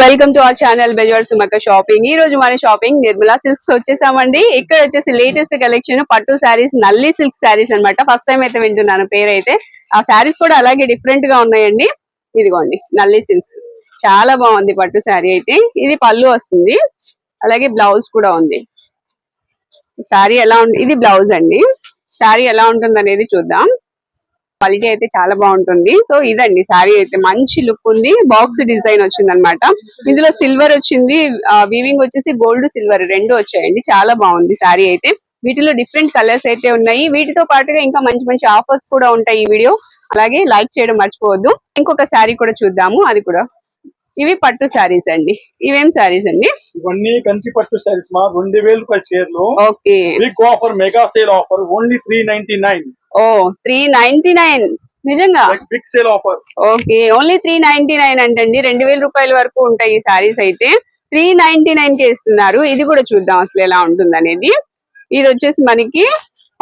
Welcome to our channel Bezawada Sumakka shopping ఈ రోజు మన షాపింగ్ నిర్మలా సిల్క్స్ వచ్చేసామండి. ఇక్కడ వచ్చేసి లేటెస్ట్ కలెక్షన్ పట్టు శారీస్ నల్లి సిల్క్ శారీస్ అన్నమాట. ఫస్ట్ టైం అయితే వింటున్నాను పేరు అయితే ఆ శారీస్ కూడా అలాగే డిఫరెంట్గా ఉన్నాయండి. ఇదిగోండి నల్లి సిల్క్స్ చాలా బాగుంది పట్టు శారీ అయితే. ఇది పళ్ళు వస్తుంది. అలాగే బ్లౌజ్ కూడా ఉంది. శారీ ఎలా ఉంది? ఇది బ్లౌజ్ అండి. శారీ ఎలా ఉంటుంది అనేది చూద్దాం. క్వాలిటీ అయితే చాలా బాగుంటుంది. సో ఇదండి శారీ అయితే మంచి లుక్ ఉంది. బాక్స్ డిజైన్ వచ్చింది అనమాట ఇందులో సిల్వర్ వచ్చింది. వీవింగ్ వచ్చేసి గోల్డ్ సిల్వర్ రెండు వచ్చాయండి. చాలా బాగుంది శారీ అయితే. వీటిలో డిఫరెంట్ కలర్స్ అయితే ఉన్నాయి. వీటితో పాటుగా ఇంకా మంచి మంచి ఆఫర్స్ కూడా ఉంటాయి ఈ వీడియో. అలాగే లైక్ చేయడం మర్చిపోవద్దు. ఇంకొక శారీ కూడా చూద్దాము. అది కూడా. ఇవి పట్టు శారీస్ అండి. ఇవేం శారీస్ అండి? ఇవన్నీ కంచి పట్టు సారీస్ మా రెండు వేల రూపాయల చీరలు. Okay. Big offer mega sale offer only three ninety nine. ఓ త్రీ నైన్టీ నైన్. నిజంగా? Big sale offer. Okay. Only three ninety nine అంటండి. రెండు వేల రూపాయల వరకు ఉంటాయి ఈ సారీస్ అయితే. త్రీ నైన్టీ నైన్కి ఇస్తున్నారు ఇది కూడా చూద్దాం అసలు ఎలా ఉంటుంది అనేది ఇది వచ్చేసి మనకి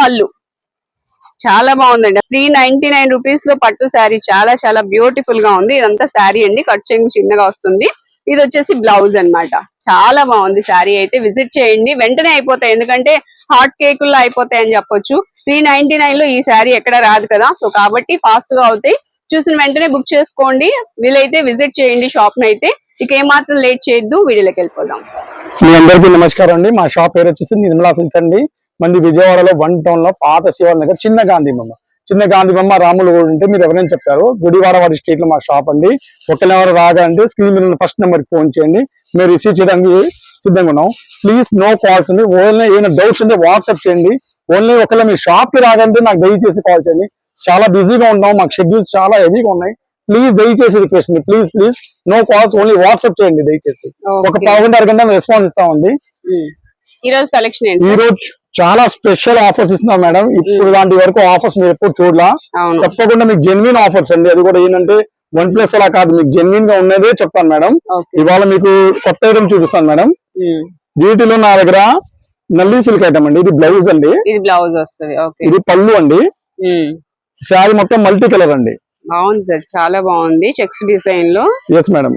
పళ్ళు. చాలా బాగుందండి. త్రీ నైన్టీ నైన్ రూపీస్లో పట్టు శారీ చాలా చాలా బ్యూటిఫుల్గా ఉంది. ఇదంతా శారీ అండి. కట్ చెంగు చిన్నగా వస్తుంది. ఇది వచ్చేసి బ్లౌజ్ అన్నమాట. చాలా బాగుంది శారీ అయితే. విజిట్ చేయండి. వెంటనే అయిపోతాయి. ఎందుకంటే హాట్ కేకుల్లో అయిపోతాయి అని చెప్పొచ్చు. త్రీ నైన్టీ నైన్లో ఈ శారీ ఎక్కడ రాదు కదా. సో కాబట్టి ఫాస్ట్గా అవుతాయి. చూసిన వెంటనే బుక్ చేసుకోండి. వీలైతే విజిట్ చేయండి షాప్ నైతే అయితే. ఇక ఏమాత్రం లేట్ చేయొద్దు. వీడియోలోకి వెళ్ళిపోదాం. మీ అందరికీ నమస్కారం అండి. మా షాప్ పేరు వచ్చేసి నిర్మలా సిల్స్ అండి. మంది విజయవాడలో వన్ టౌన్లో పాత శివారి నగర్ చిన్న గాంధీ బొమ్మ. చిన్న గాంధీ బొమ్మ రాములు కూడా ఉంటే మీరు ఎవరైనా చెప్తారు గుడివాడ వాడి స్ట్రీట్లో మా షాప్ అండి. ఒకళ్ళెవరు రాగా అంటే స్క్రీన్ మీద ఫస్ట్ నెంబర్కి ఫోన్ చేయండి. మేము రిసీవ్ చేయడానికి సిద్ధంగా ఉన్నాం. ప్లీజ్ నో కాల్స్ అండి. ఓన్లీ ఏమైనా డౌట్స్ ఉంటే వాట్సాప్ చేయండి. ఓన్లీ ఒకవేళ మీ షాప్కి రాగంటే నాకు దయచేసి కాల్ చేయండి. చాలా బిజీగా ఉంటాం మాకు షెడ్యూల్స్ చాలా హెవీగా ఉన్నాయి. ప్లీజ్ దయచేసి request me please please no calls only WhatsApp చేయండి దయచేసి. ఒక Okay. పావు గంట అరగంట రెస్పాన్స్ ఇస్తామండి. ఉమ్. ఈ రోజు కలెక్షన్ ఈ రోజు చాలా స్పెషల్ ఆఫర్స్ ఇస్తున్నాం మేడం. ఇప్పుడు లాంటి వరకు ఆఫర్స్ మీరు ఎప్పుడు చూడలా. తప్పకుండా మీకు జెన్యున్ ఆఫర్స్ అండి. అది కూడా ఏంటంటే వన్ ప్లస్ అలా కాదు. మీకు జెన్యున్గా ఉన్నదే చెప్తాను మేడం. ఇవాళ మీకు కొత్త ఐటమ్ చూపిస్తాను మేడం. వీటిలో నా దగ్గర నల్లి సిల్క్ ఐటమ్ అండి. ఇది బ్లౌజ్ అండి. ఇది బ్లౌజ్ వస్తుంది. ఇది పళ్ళు అండి. శారీ మొత్తం మల్టీ కలర్ అండి. బాగుంది సార్. చాలా బాగుంది. చెక్స్ డిజైన్లో ఎస్ మేడం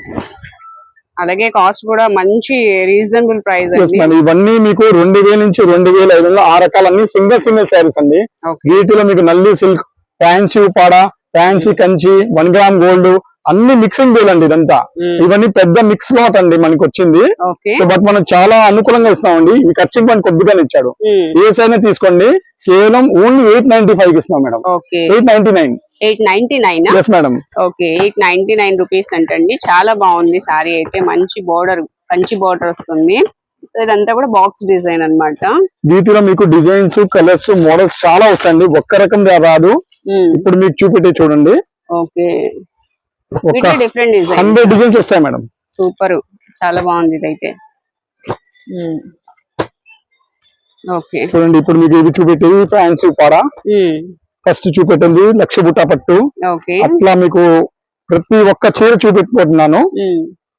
అలాగే కాస్ట్ కూడా మంచి రీజనబుల్ ప్రైస్ ఇవన్నీ మీకు రెండు వేల నుంచి రెండు వేల ఐదు వందలు ఆ రకాలన్నీ సింగిల్ సింగిల్ శారీస్ అండి. వీటిలో మీకు Nalli silk fancy Uppada fancy Kanchi one gram gold అన్ని మిక్సింగ్ గోల్డ్ అండి ఇదంతా. ఉమ్. ఇవన్నీ పెద్ద మిక్స్ లాట్ అండి మనకి వచ్చింది బట్ మనం చాలా అనుకూలంగా ఇస్తామండి. ఈ ఖర్చుకి మనకి కొద్దిగానే ఇచ్చాడు. ఉమ్. ఏ సైనా తీసుకోండి. కేవలం ఓన్లీ ఎయిట్ నైన్టీ ఫైవ్ ఇస్తున్నాం madam. Eight ninety nine eight ninety nine? Madam okay eight ninety nine rupees అంటండి. చాలా బాగుంది సారీ అయితే. మంచి బోర్డర్ మంచి బోర్డర్ వస్తుంది. ఇదంతా కూడా బాక్స్ డిజైన్ అన్నమాట. వీటిలో మీకు డిజైన్స్ కలర్స్ మోడల్స్ చాలా వస్తాయండి. ఒక్క రకం రాదు. ఉమ్. ఇప్పుడు మీకు చూపెట్టే చూడండి. Okay. Different design hundred designs వస్తాయి మేడం సూపర్. చాలా బాగుంది ఇదైతే. ఉమ్. ఓకే. చూడండి ఇప్పుడు మీకు ఇది చూపెట్టేది ఫ్యాన్సీ ఉపాడ ఉమ్. ఫస్ట్ చూపెట్టింది లక్ష బుట్ట పట్టు అట్లా మీకు ప్రతి ఒక్క చీర చూపెట్టుకుంటున్నాను.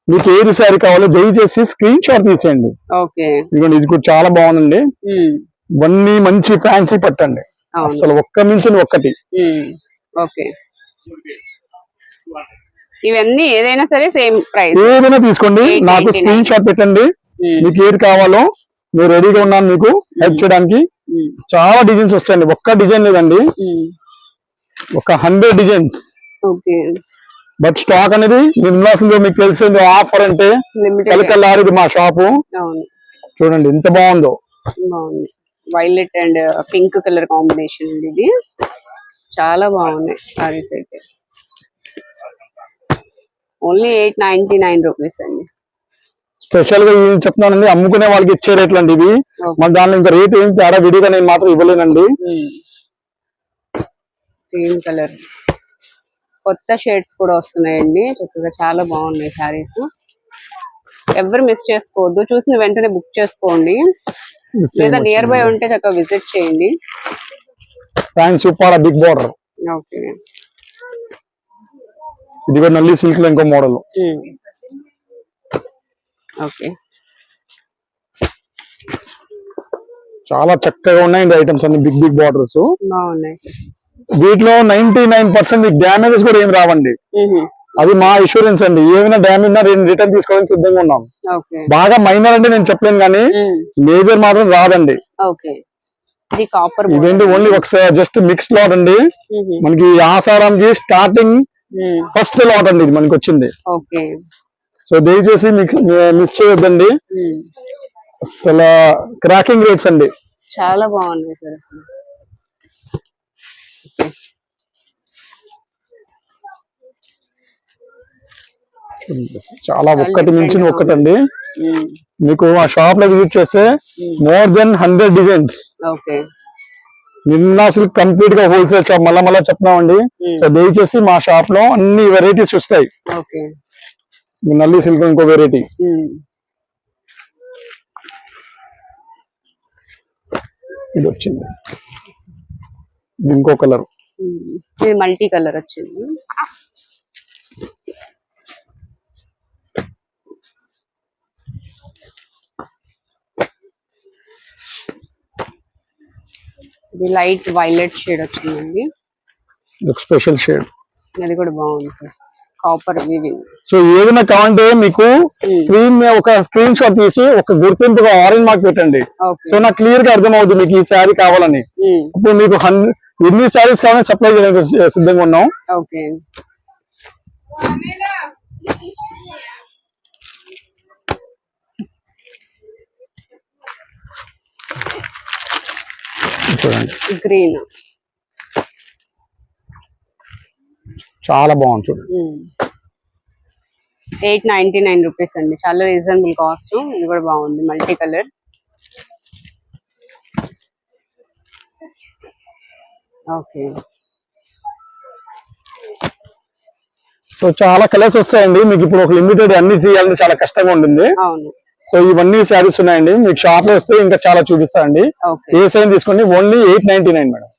మీకు ఏది శారీ కావాలో దయచేసి స్క్రీన్ షాట్ తీసేయండి. ఇదిగోండి ఇది కూడా చాలా బాగుందండి. ఇవన్నీ మంచి ఫ్యాన్సీ పట్టండి. అసలు ఒక్క మించిన ఒక్కటి. ఓకే. ఇవన్నీ ఏదైనా సరే సేమ్ ప్రైస్. ఏదైనా తీసుకోండి. 899. నాకు స్క్రీన్ షాట్ పెట్టండి. మీకు ఏది కావాలో మీరు రెడీగా ఉన్నాను మీకు హెల్ప్ చేయడానికి. చాలా డిజైన్స్ వస్తాయండి. ఒక్క డిజైన్ లేదండి. ఒక hundred designs. Okay. But stock అనేది నిర్మలాసంలో మీకు తెలిసింది ఆఫర్ అంటే కలకల్లారిది మా షాపు. చూడండి ఎంత బాగుందో. బాగుంది. Violet and pink colour combination ఉంది ఇది. చాలా బాగున్నాయి సారీస్ అయితే. Only eight ninety nine rupees అండి. స్పెషల్గా చెప్తున్నానండి? అమ్ముకునే వాళ్ళకి ఇచ్చే రేట్లు అండి ఇవి. మన దానిలో ఇంకా రేట్ ఏం తేడా విడిగా నేను మాత్రం ఇవ్వలేనండి. గ్రీన్ కలర్ కొత్త షేడ్స్ కూడా వస్తున్నాయండి. చక్కగా చాలా బాగున్నాయి సారీస్ ఎవరు మిస్ చేసుకోవద్దు. చూసిన వెంటనే బుక్ చేసుకోండి. లేదా నియర్ బై ఉంటే చక్కగా విజిట్ చేయండి. సూపర్ బిగ్ బార్డర్ ఓకే ఇది కూడా నల్లి సిల్క్లో ఇంకో మోడల్ ఓకే. చాలా చక్కగా ఉన్నాయండి ఐటమ్స్ అన్ని బిగ్ బిగ్ బార్డర్స్ బాగున్నాయి. వీటిలో నైన్టీ నైన్ పర్సెంట్ డ్యామేజెస్ కూడా ఏం రావండి. అది మా ఇన్సూరెన్స్ అండి. ఏమైనా డ్యామేజ్ ఉన్నా రిటర్న్ తీసుకోవడానికి సిద్ధంగా ఉన్నాం. బాగా మైనర్ అంటే నేను చెప్పలేను కానీ మేజర్ మాత్రం రాదండి. ఇదేంటి ఓన్లీ ఒకసారి జస్ట్ మిక్స్ లాట్ అండి. మనకి ఆసారాంకి స్టార్టింగ్ ఫస్ట్ లాట్ అండి ఇది మనకి వచ్చింది సో దయచేసి మిస్ చేయొద్దండి. అసలు క్రాకింగ్ రేట్స్ అండి. చాలా బాగుంది సార్ చాలా ఒక్కటి మించిన ఒక్కటండి. మీకు ఆ షాప్లో విజిట్ చేస్తే మోర్ దెన్ హండ్రెడ్ డిజైన్స్. నిన్న అసలు కంప్లీట్గా హోల్సేల్ షాప్ మళ్ళా మళ్ళా చెప్తున్నామండి. మ్మ్. సో దయచేసి మా షాప్లో అన్ని వెరైటీస్ వస్తాయి. నల్లి సిల్క్ ఇంకో వెరైటీ. ఇది వచ్చింది. ఇంకో కలర్. ఇది మల్టీ కలర్ వచ్చింది. ఇది లైట్ వైలెట్ షేడ్ వచ్చిందండి. స్పెషల్ షేడ్ అది కూడా బాగుంది సార్. కాపర్ వివింగ్ సో ఏదైనా కావాలంటే మీకు స్క్రీన్ మీద ఒక స్క్రీన్ షాట్ తీసి ఒక గుర్తింపుగా ఆరెంజ్ మార్క్ పెట్టండి. సో నాకు క్లియర్గా అర్థమవుతుంది మీకు ఈ శారీ కావాలని. ఇప్పుడు మీకు హన్ ఎన్ని శారీస్ కావాలని సప్లై చేయడానికి సిద్ధంగా ఉన్నాం. ఓకే చూడండి. గ్రీన్ చాలా బాగుంది చూడండి ఎయిట్ నైన్టీ నైన్ రూపీస్ అండి. చాలా రీజనబుల్ కాస్ట్ ఇది కూడా బాగుంది. మల్టీ కలర్ ఓకే సో చాలా కలర్స్ వస్తాయండి. మీకు ఇప్పుడు ఒక లిమిటెడ్ అన్ని చేయాలంటే చాలా కష్టంగా ఉంటుంది అవును. సో ఇవన్నీ శారీస్ ఉన్నాయండి. మీకు షాప్లో వస్తే ఇంకా చాలా చూపిస్తానండి. ఓకే ఏ సైన్ తీసుకోండి only eight ninety nine madam.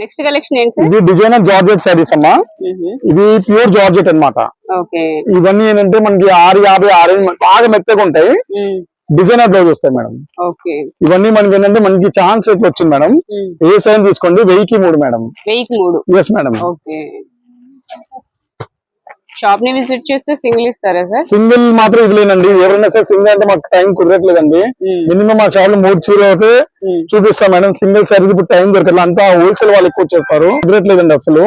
Next collection ఇది డిజైనర్ జార్జెట్ శారీస్ అమ్మా. ఇది ప్యూర్ జార్జెట్ అన్నమాట. ఓకే ఇవన్నీ ఏంటంటే మనకి ఆరు యాభై ఆరు బాగా మెత్తగా ఉంటాయి. డిజైనర్ బ్లౌజ్ వస్తాయి మేడం. ఓకే ఇవన్నీ మనకి ఏంటంటే మనకి ఛాన్స్ రేట్లు వచ్చింది మేడం. ఏ సైన్ తీసుకోండి? వెయ్యికి మూడు మేడం. వెయ్యికి మూడు. ఎస్ మేడం షాప్ని విజిట్ చేస్తే సింగిల్ ఇస్తారా సార్ సింగిల్ మాత్రం ఇవ్వలేనండి. ఎవరైనా సరే సింగిల్ అంటే మాకు టైం కుదరట్లేదండి. మినిమం మా షాప్లో మూడు చీరలు అయితే చూపిస్తాం మేడం. సింగిల్ సారీ ఇప్పుడు టైం దొరకట్లేదు అంతా హోల్సేల్ వాళ్ళు ఎక్కువ చేస్తారు. కుదరట్లేదండి అసలు.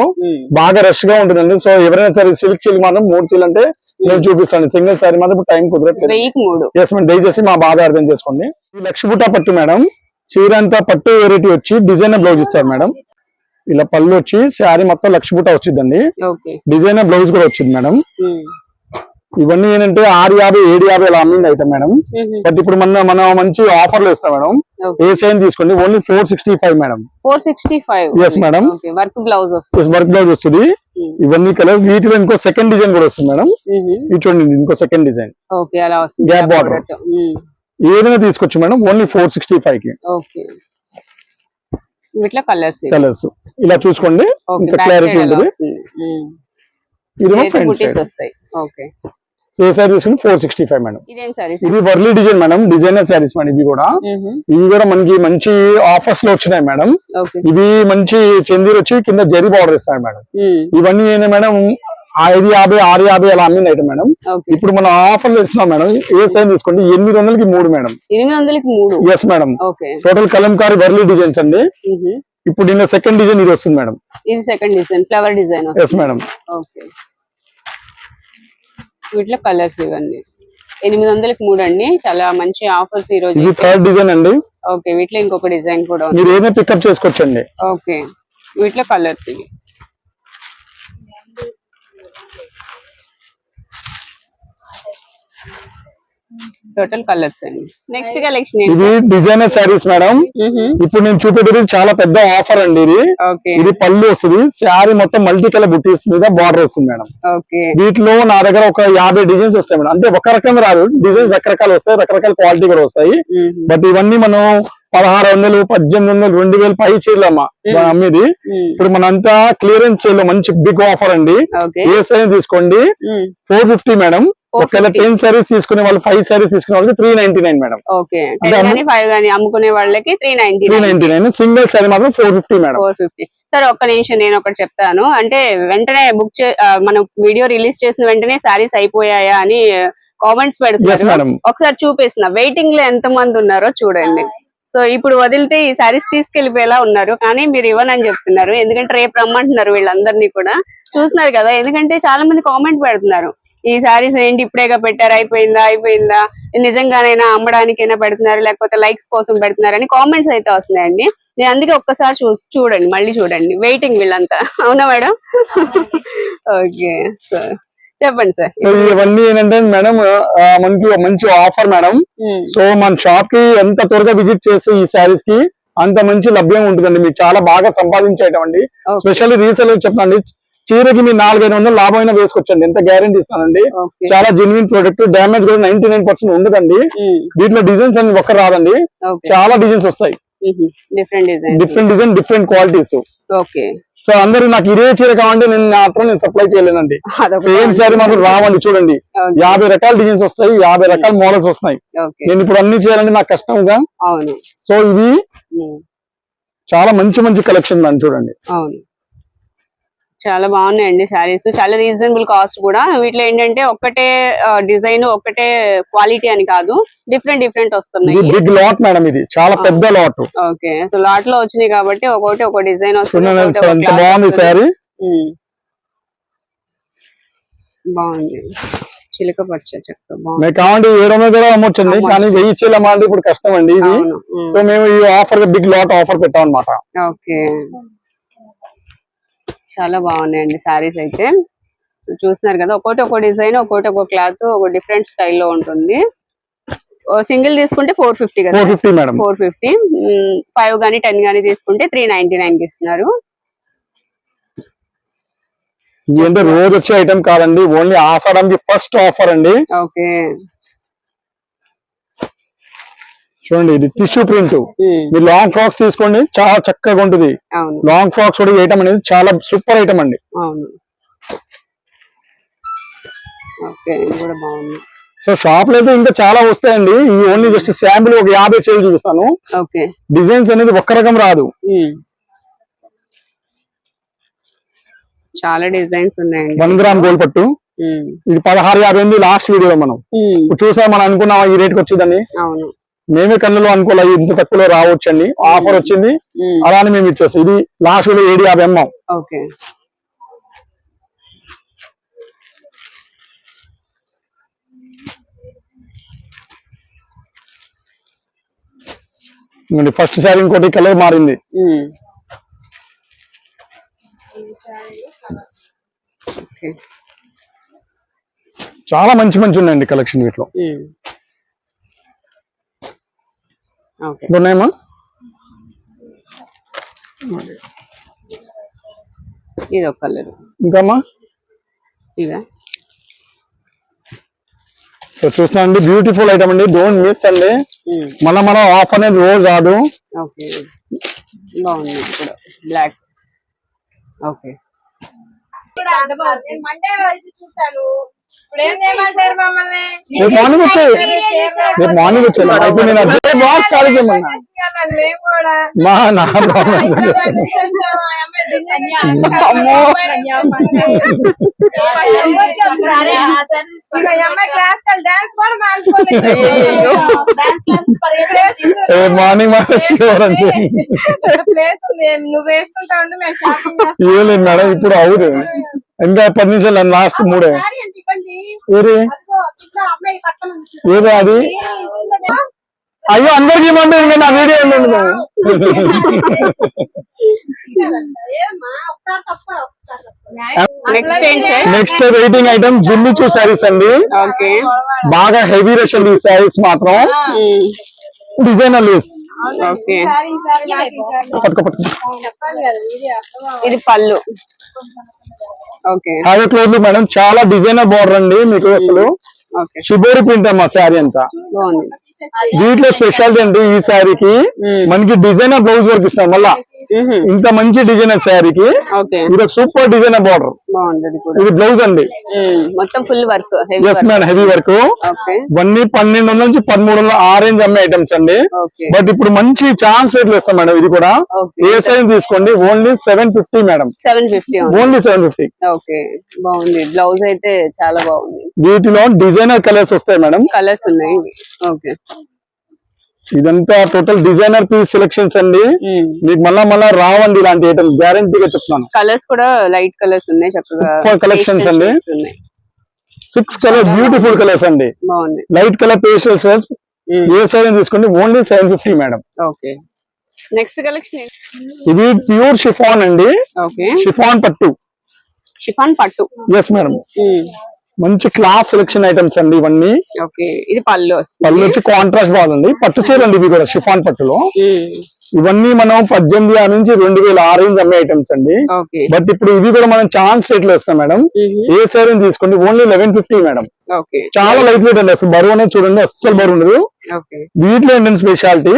బాగా రష్గా ఉంటుందండి. సో ఎవరైనా సరే సిల్క్ చీరలు మాత్రం మూడు చీరలు అంటే నేను చూపిస్తాను సింగిల్ సారీ మాత్రం ఇప్పుడు టైం కుదరట్లేదు. Yes madam. దయచేసి మా బాధ అర్థం చేసుకోండి. ఈ లక్ష్మీపుట పట్టు మేడం. చీర అంతా పట్టు వెరైటీ వచ్చి డిజైనర్ బ్లౌజ్ ఇస్తారు మేడం. ఇలా పళ్ళు వచ్చి శారీ మొత్తం లక్ష్మీపుట వచ్చిందండి ఓకే. డిజైనర్ బ్లౌజ్ కూడా వచ్చింది మేడం. ఇవన్నీ ఏంటంటే ఆరు యాభై ఏడు యాభై అలా అమ్మింది అయితే మేడం. బట్ ఇప్పుడు మన మనం మంచి ఆఫర్లు ఇస్తాం మేడం. ఏ సైన్ తీసుకోండి? Only four sixty five madam. Four sixty five madam. Okay work blouse వస్తుంది. వర్క్ బ్లౌజ్ వస్తుంది. ఇవన్నీ కలర్ వీటిలో ఇంకో సెకండ్ డిజైన్ కూడా వస్తుంది మేడం. ఇది చూడండి ఇంకో సెకండ్ డిజైన్ Gap border. ఏదైనా తీసుకోవచ్చు మేడం. ఓన్లీ ఫోర్ సిక్స్టీ ఫైవ్కి. ఓకే. ఇట్లా కలర్స్ కలర్స్ ఇలా చూసుకోండి. ఇంకా క్లారిటీ ఉంటుంది. వస్తుంది ఇదేమో ఫ్రంట్ బుటీస్ సైడ్ వస్తాయి. ఓకే సో ఏ సారీ తీసుకుని ఫోర్ సిక్స్టీ ఫైవ్ మేడం ఇదేం ఇది Warli design madam designer saris madam ఇవి కూడా. ఇవి కూడా మనకి మంచి ఆఫర్స్లో వచ్చినాయి మేడం ఇవి మంచి చందీర్ వచ్చి కింద జరీ బార్డర్ ఇస్తాడు మేడం ఇవన్నీ ఏంటి మేడం ఐదు యాభై ఆరు యాభై అలా అమ్మింది అయితే మేడం. ఇప్పుడు మనం ఆఫర్లు ఇస్తున్నాం మేడం. ఏ సైజ్ తీసుకోండి? ఎనిమిది వందలకి మూడు మేడం. ఎనిమిది వందలకి మూడు? Yes madam. Okay. Total Kalamkari Warli designs అండి. ఇప్పుడు దీని సెకండ్ డిజైన్ ఇది వస్తుంది మేడం. ఇది second design flower design yes madam. Okay. వీటిలో కలర్స్ ఇవన్నీ ఎనిమిది వందలకి మూడు అండి. చాలా మంచి ఆఫర్స్ ఈ రోజు థర్డ్ డిజైన్ అండి. ఓకే వీటిలో ఇంకొక డిజైన్ కూడా ఉంది. మీరు ఏదైనా పికప్ చేసుకోవచ్చండి. ఓకే. వీటిలో కలర్స్ ఇవి. టోటల్ కలర్స్ అండి. నెక్స్ట్ కలెక్షన్ ఇది డిజైనర్ శారీస్ మేడం. ఇప్పుడు నేను చూపేది చాలా పెద్ద ఆఫర్ అండి ఇది. ఓకే. ఇది పళ్ళు వస్తుంది. శారీ మొత్తం మల్టీ కలర్ బుట్టీస్ మీద బార్డర్ వస్తుంది మేడం. ఓకే. వీటిలో నా దగ్గర ఒక యాభై డిజైన్స్ వస్తాయి మేడం. అంటే ఒక రకం రాదు. డిజైన్స్ రకరకాలు వస్తాయి రకరకాల క్వాలిటీ కూడా వస్తాయి. బట్ ఇవన్నీ మనం పదహారు వందలు పద్దెనిమిది వందలు రెండు వేలు పై చీరలు అమ్మ అమ్మేది. ఇప్పుడు మనంతా క్లియరెన్స్ సేల్లో మంచి బిగ్ ఆఫర్ అండి. ఏ సైజ్ తీసుకోండి. Four fifty madam. ఒకవేళ టెన్ సారీస్ తీసుకునే వాళ్ళు ఫైవ్ సారీస్ తీసుకునే వాళ్ళకి three ninety nine madam. Okay five కానీ అమ్ముకునే వాళ్ళకి three ninety three ninety nine single sari మాత్రం four fifty madam. Four fifty సరే ఒక్క నిమిషం నేను ఒకటి చెప్తాను. అంటే వెంటనే బుక్ చే మనం వీడియో రిలీజ్ చేసిన వెంటనే సారీస్ అయిపోయాయా అని కామెంట్స్ పెడుతున్నారు. మేడం ఒకసారి చూపిస్తున్నా. వెయిటింగ్లో ఎంత మంది ఉన్నారో చూడండి. సో ఇప్పుడు వదిలితే ఈ సారీస్ తీసుకెళ్ళిపోయేలా ఉన్నారు. కానీ మీరు ఇవ్వనని చెప్తున్నారు. ఎందుకంటే రేపు రమ్మంటున్నారు వీళ్ళందరినీ కూడా. చూస్తున్నారు కదా. ఎందుకంటే చాలా మంది కామెంట్ పెడుతున్నారు. ఈ సారీస్ ఏంటి ఇప్పుడేగా పెట్టారు అయిపోయిందా అయిపోయిందా? నిజంగానైనా అమ్మడానికైనా పెడుతున్నారు లేకపోతే లైక్స్ కోసం పెడుతున్నారు అని కామెంట్స్ అయితే వస్తున్నాయండి. నేను అందుకే ఒక్కసారి చూ చూడండి మళ్ళీ చూడండి. వెయిటింగ్ వీళ్ళంతా. అవునా మేడం? ఓకే. సో చెప్పండి సార్. సో ఇవన్నీ ఏంటంటే మేడం మనకి మంచి ఆఫర్ మేడం. సో మన షాప్కి ఎంత త్వరగా విజిట్ చేస్తే ఈ శారీస్కి అంత మంచి లభ్యం ఉంటుందండి. మీరు చాలా బాగా సంపాదించేటండి స్పెషల్లీ రీసెల్ చెప్పండి చీరకి మీరు నాలుగైదు వందలు లాభం అయినా వేసుకోవచ్చండి. ఎంత గ్యారంటీ ఇస్తానండి? చాలా జెన్యున్ ప్రొడక్ట్ డ్యామేజ్ కూడా నైన్టీ నైన్ పర్సెంట్ ఉండదండి వీటిలో డిజైన్స్ అన్ని ఒక్క రాదండి. చాలా డిజైన్స్ వస్తాయి. Different design different qualities okay. So అందరూ నాకు ఇదే చీర కావాలంటే నేను మాత్రం నేను సప్లై చేయలేనండి. సేమ్ శారీ మాత్రం రావండి చూడండి. యాభై రకాల డిజైన్స్ వస్తాయి యాభై రకాల మోడల్స్ వస్తాయి నేను ఇప్పుడు అన్ని చేయాలంటే నాకు కష్టంగా. సో ఉమ్, చాలా మంచి మంచి కలెక్షన్ అని చూడండి. చాలా బాగున్నాయండి శారీస్. చాలా రీజనబుల్ కాస్ట్ కూడా. వీటిలో ఏంటంటే ఒక్కటే డిజైన్ ఒక్కటే క్వాలిటీ అని కాదు. డిఫరెంట్ డిఫరెంట్ వస్తున్నాయి. బిగ్ లాట్ మేడం ఇది. చాలా పెద్ద లాట్. ఓకే. సో లాట్లో వచ్చినాయి కాబట్టి ఒక్కొక్కటి ఒక డిజైన్ వస్తుంది బాగుంది. శారీ. బాగుంది. చిలక పచ్చ చెక్క బాగుంది. మీకు ఏడు వందల అమ్మొచ్చండి. అమ్మొచ్చు. కానీ వెయ్యి చీల ఇప్పుడు కష్టం అండి ఇది. సో మేము ఈ ఆఫర్ బిగ్ లాట్ ఆఫర్ పెట్టాం అనమాట ఓకే. చాలా బాగున్నాయండి సారీస్ అయితే. చూస్తున్నారు కదా ఒక్కొక్కటి ఒక డిజైన్ ఒక్కొక్కటి ఒక క్లాత్ ఒక డిఫరెంట్ స్టైల్లో ఉంటుంది. సింగిల్ తీసుకుంటే ఫోర్ ఫిఫ్టీ కదా. ఫోర్ ఫిఫ్టీ ఫైవ్ గానీ టెన్ గానీ తీసుకుంటే త్రీ నైన్టీ నైన్కి ఇస్తున్నారు రోజు వచ్చే ఐటమ్ కాదండి ఓన్లీ ఆషాఢంకి ఫస్ట్ ఆఫర్ అండి. ఓకే. చూడండి ఇది టిష్యూ ప్రింట్. మీరు లాంగ్ ఫ్రాక్స్ తీసుకోండి చాలా చక్కగా ఉంటుంది. అవును. లాంగ్ ఫ్రాక్స్ కూడా ఐటమ్ అనేది చాలా సూపర్ ఐటమ్ అండి. సో షాప్లో అయితే ఇంకా చాలా వస్తాయండి. ఈ ఓన్లీ జస్ట్ శాంపుల్ ఒక యాభై చేలు చూపిస్తాను. ఓకే. డిజైన్స్ అనేది ఒక్క రకం రాదు. చాలా డిజైన్స్ ఉన్నాయండి. వన్ గ్రామ్ గోల్డ్ పట్టు. ఇది పదహారు యాభై లాస్ట్ వీడియోలో మనం. చూసాం మనం అనుకున్నాం ఈ రేట్కి వచ్చిందని? అవును. మేమే కన్నులో అనుకోలే ఇంత తక్కువలో రావచ్చండి. ఆఫర్ వచ్చింది. అలానే మేము ఇచ్చేస్తాం. ఇది లాస్ట్ వీడియో ఏడు యాభై అమ్మాం. ఫస్ట్ సారి ఇంకోటి కలర్ మారింది. చాలా మంచి మంచి ఉన్నాయండి కలెక్షన్ వీటిలో ఉమ్. ఓకే ఇంకా ఉన్నాయమ్మా? ఇది ఒక కలర్. ఇంకమ్మా? ఇవా. సో చూస్తానండి బ్యూటిఫుల్ ఐటమ్ అండి. డోంట్ మిస్ అండి. మన మన ఆఫ్ అనేది రోజు రాదు. ఓకే. బాగుంది బ్లాక్ ఓకే. చూసాను రేపు మార్నింగ్ వచ్చాయి రేపు మార్నింగ్ వచ్చాయి అయితే నేను అదే మా నా అమ్మో. రేపు మార్నింగ్ మాట చూడండి ప్లేస్ ఉంది. నువ్వు వేసుకుంటా ఉంటే మేము షాపింగ్ ఏం లేదు మేడం ఇప్పుడు అవుదు ఇంకా పది నిమిషాలు లాస్ట్ మూడే. ఏది? ఏదో అది? అయ్యో అందరికి ఇవ్వండి ఇంకా నా వీడియో ఏమి next waiting item Jimmy Choo saris అండి. ఓకే. బాగా హెవీ రషన్ ఈ శారీస్ మాత్రం. డిజైనర్ లేస్ వీడియో ఇది పళ్ళు. హ్యావీ క్లోత్ మేడం చాలా డిజైనర్ బార్డర్ అండి మీకు అసలు. ఓకే. షిబోరి ప్రింట్ అమ్మా శారీ అంతా. వీటిలో స్పెషాలిటీ అండి ఈ శారీకి మ్మ్. మనకి డిజైనర్ బ్లౌజ్ వర్క్ ఇస్తాం మళ్ళా. ఇంత మంచి డిజైనర్ శారీకి. ఇది సూపర్ డిజైనర్ బార్డర్. ఇది బ్లౌజ్ అండి. మొత్తం ఫుల్ వర్క్ హెవీ వర్క్. ఇవన్నీ పన్నెండు వందల నుంచి పదమూడు వందల ఆరెంజ్ అమ్మే ఐటమ్స్ అండి. బట్ ఇప్పుడు మంచి ఛాన్స్ రేట్లు ఇస్తాం మేడం ఇది కూడా. ఏ సైజ్ తీసుకోండి? Only seven fifty madam. Seven fifty only seven fifty okay. బాగుంది. బ్లౌజ్ అయితే చాలా బాగుంది. వీటిలో డిజైనర్ కలర్స్ వస్తాయి మేడం. కలర్స్ ఉన్నాయి. ఓకే. ఇదంతా టోటల్ డిజైనర్ పీస్ సెలెక్షన్స్ అండి. మీకు మళ్ళా మళ్ళా రావండి ఇలాంటి ఐటమ్ గ్యారంటీగా చెప్తున్నాను. కలర్స్ కూడా లైట్ కలర్స్ ఉన్నాయి చక్కగా. Pastel అండి. సిక్స్ కలర్ బ్యూటిఫుల్ కలర్స్ అండి. Light colour pastel shades um, ఏ సైజ్ తీసుకోండి. Only seven fifty madam okay next collection ఇది ప్యూర్ షిఫాన్ అండి. ఓకే షిఫాన్ పట్టు. షిఫాన్ పట్టు. ఎస్ మేడం మంచి క్లాస్ సెలెక్షన్ ఐటమ్స్ అండి ఇవన్నీ. ఇది పళ్ళు పళ్ళు వచ్చి కాంట్రాస్ట్ బాగుంది పట్టు చీరలు ఇవి కూడా షిఫాన్ పట్టులో. ఇవన్నీ మనం పద్దెనిమిది ఆ నుంచి రెండు వేల ఆరు నుంచి అమ్మే ఐటమ్స్ అండి. బట్ ఇప్పుడు ఇవి కూడా మనం ఛాన్స్ రేట్లు ఇస్తాం మేడం. ఏ సైజ్ తీసుకోండి ఓన్లీ లెవెన్ ఫిఫ్టీ మేడం. చాలా లైట్ వెయిట్ అండి అసలు బరువు అనేది చూడండి అస్సలు బరువు ఉండదు. వీటిలో ఏంటంటే speciality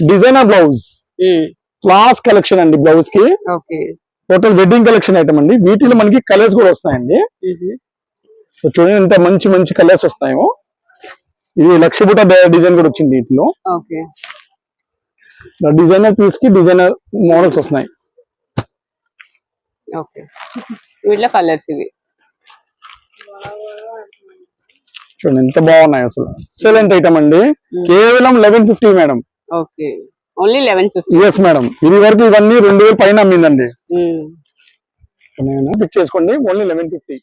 designer blouse class collection అండి బ్లౌజ్కి. టోటల్ వెడ్డింగ్ కలెక్షన్ ఐటమ్ అండి. వీటిలో మనకి కలర్స్ కూడా వస్తాయండి. సో చూడండి ఎంత మంచి మంచి కలర్స్ వస్తాయో ఇది లక్ష బుట్ట డిజైన్ కూడా వచ్చింది వీటిలో. ఓకే డిజైనర్ పీస్కి డిజైనర్ మోడల్స్ వస్తున్నాయి. ఓకే వీటిలో కలర్స్ ఇవి. చూడండి ఎంత బాగున్నాయి అసలు. ఎక్సలెంట్ ఐటమ్ అండి. కేవలం eleven fifty madam okay only eleven fifty yes madam ఇది వరకు ఇవన్నీ రెండు వేల పైన అమ్మిందండి. పిక్ చేసుకోండి. Only eleven fifty